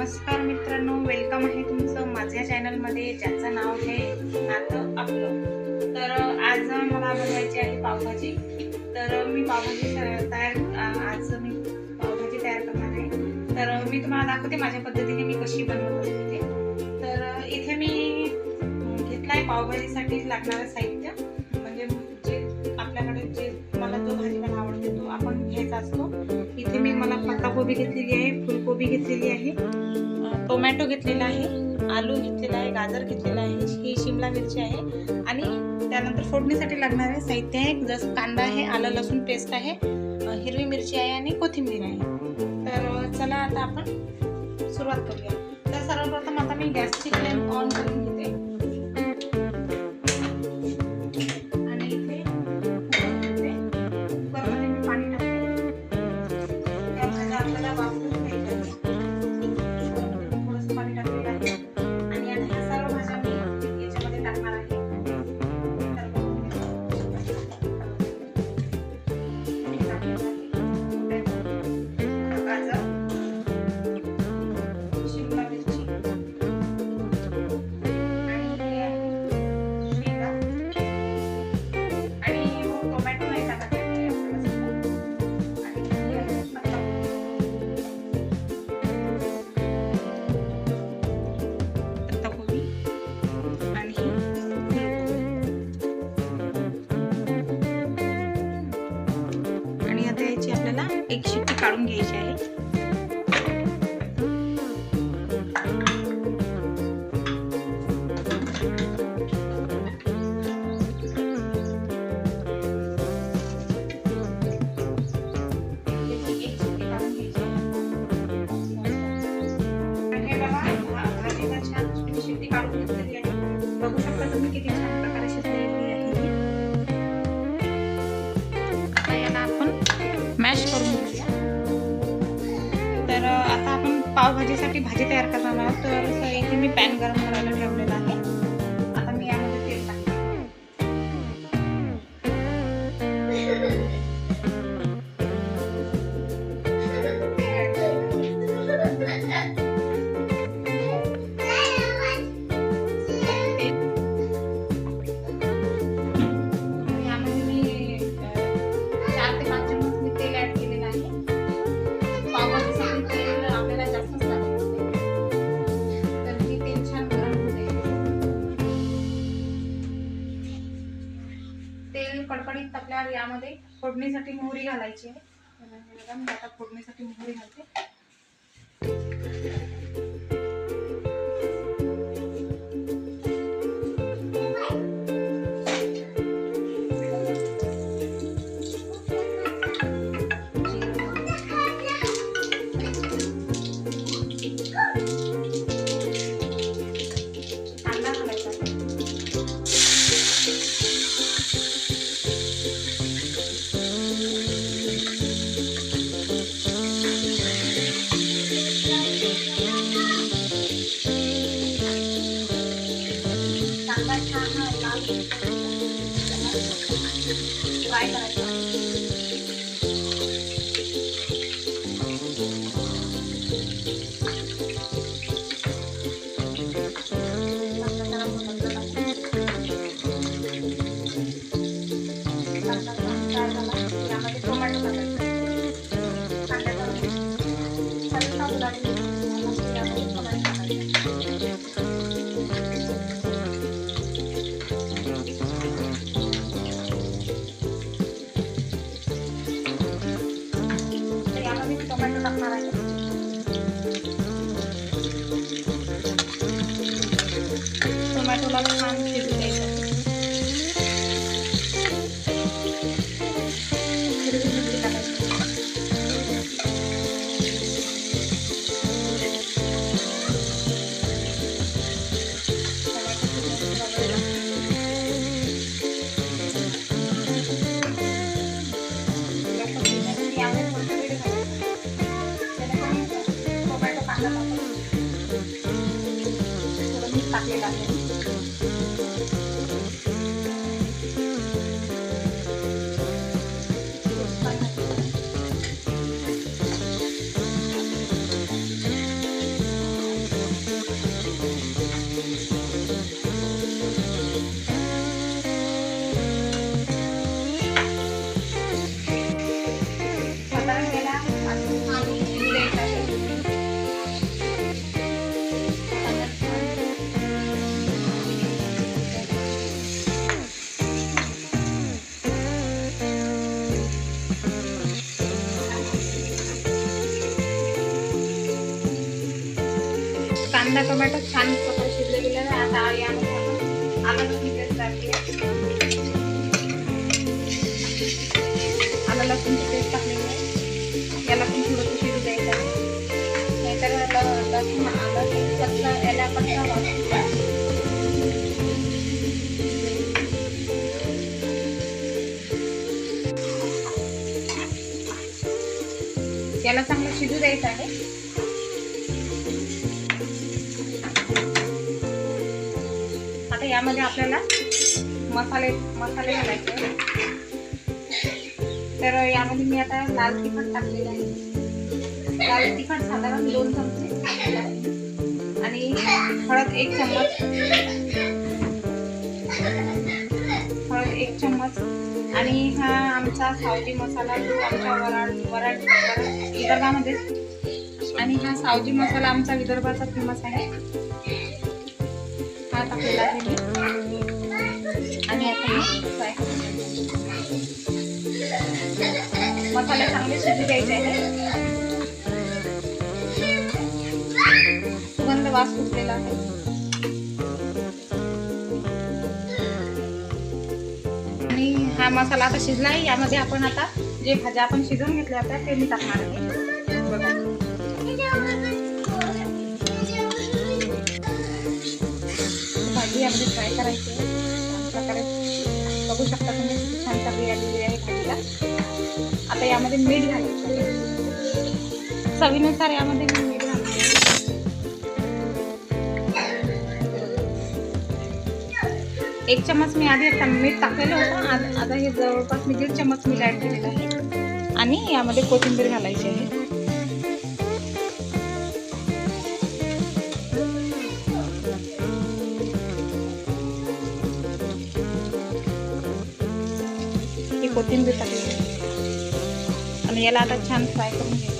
नमस्कार मित्रांनो वेलकम आहे तुमचं माझ्या चॅनलमध्ये ज्याचं नाव आहे नातं आपलं. तर आज मला बनवायची आहे पावभाजी. तर मी पावभाजी तयार आज मी पावभाजी तयार करणार आहे. तर मी तुम्हाला दाखवते माझ्या पद्धतीने मी कशी बनवत असते तर इथे मी घेतला आहे पावभाजीसाठी लागणारं साहित्य. म्हणजे जे आपल्याकडे जे मला तो भाजी आवडते तो घ्यायचा असतो. इथे मी मला पत्ताकोबी घेतलेली आहे फुलकोबी घेतलेली आहे टोमॅटो घेतलेला आहे आलू घेतलेला आहे गाजर घेतलेला आहे ही शिमला मिरची आहे. आणि त्यानंतर फोडणीसाठी लागणारे साहित्य आहे जसं कांदा आहे आलं लसूण पेस्ट आहे हिरवी मिरची आहे आणि कोथिंबीर आहे. तर चला आता आपण सुरुवात करूया. तर सर्वप्रथम आता मी गॅसची फ्लेम ऑन करू एक शिट्टी काढून घ्यायची आहे. पावभाजीसाठी भाजी तयार करणार आहोत. तर इथे मी पॅन गरम करायला ठेवलं. त्यामध्ये यामध्ये फोडणीसाठी मोहरी घालायची आहे. आता फोडणीसाठी मोहरी घालते. कांदा छान लाल फ्राय करायचा कांदा कांदा टोमॅटो छान प्रकारे शिजले गेले आता यामध्ये आपण आलं लसूण पेस्ट टाकली. आलं लसूणची पेस्ट टाकलेली आहे. याला पण थोडंसं शिजू द्यायचं आहे. नाहीतर लसूण आता यामध्ये आपल्याला मसाले मसाले घालायचे. तर यामध्ये मी आता लाल तिखट टाकलेलं आहे. लाल तिखट साधारण दोन चमचे आणि हळद एक चम्मच. हळद एक चम्मच. आणि हा आमचा सावजी मसाला जो आमच्या वराड वराड वराड विदर्भामध्ये आणि हा सावजी मसाला आमचा विदर्भाचा फेमस आहे. हा टाकलेला आहे मी आणि आता हे फ्राय करून मसाले चांगले शिजू द्यायचे आहे सुगंध वास सुटलेला आहे आणि हा मसाला आता शिजला आहे. यामध्ये आपण आता जे भाज्या आपण शिजवून घेतल्या होत्या ते मी टाकणार आहे. भाजी यामध्ये फ्राय करायची छान प्रकारे बघू शकता तुम्ही छान तर्री आलेली आहे भाजीला आता यामध्ये मीठ घालायचं चवीनुसार यामध्ये मी मीठ घालते. एक चमच मी आधी आता मीठ टाकलेलं होतं. आता हे जवळपास मी दीड चमच मीठ ॲड केलेलं आहे. आणि यामध्ये कोथिंबीर घालायची आहे. कोथिंबीर टाकली. आणि याला आता छान फ्राय करून घ्यायचं.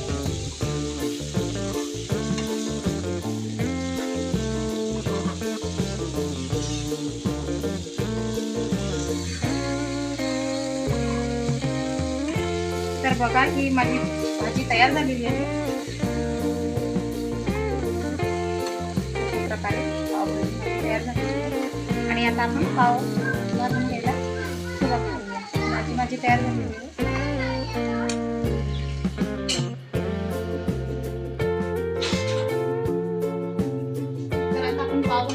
तर बघा ही माझी भाजी तयार झालेली आहे. प्रकारे तयार झाली आणि आता आपण पाव भाजी तयार झालेली आहे. तर आता आपण पाव